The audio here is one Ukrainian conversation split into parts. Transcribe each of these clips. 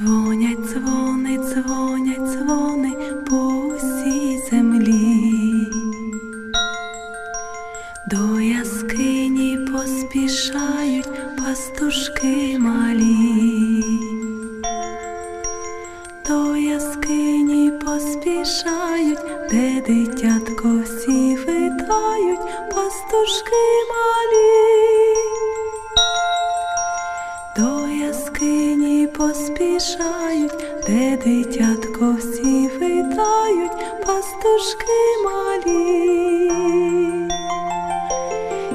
Дзвонять дзвони, дзвонять дзвони по усій землі, до яскині поспішають пастушки малі, до яскині поспішають, де дитятко всі витають, пастушки малі. Поспішають, де дитятко всі витають, пастушки малі.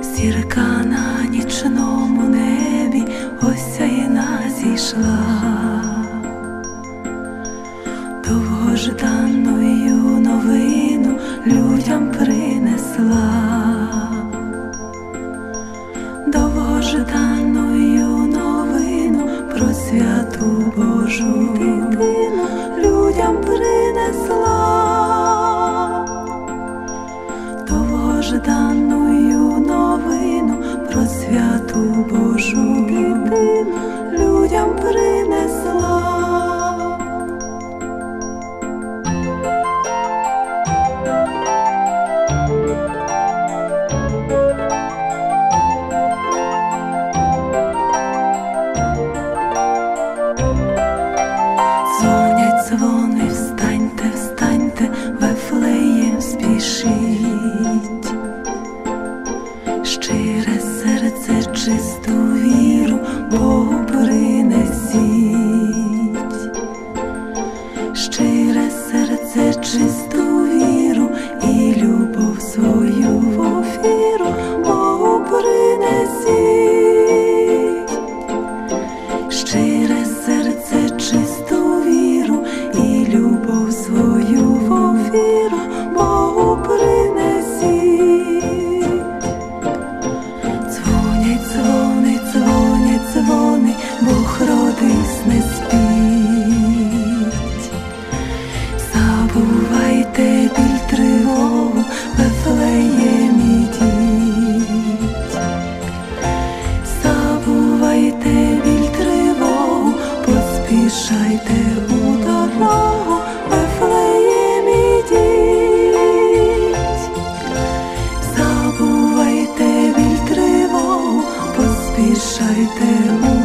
Зірка на нічному небі осяйна зійшла, довгожданною новину святу Божу дитину людям принесла, довгожданною новину про святу Божу czyre serce czyste. Поспішайте у дорогу, Вифлеєм ідіть. Забувайте біль тривогу, поспішайте у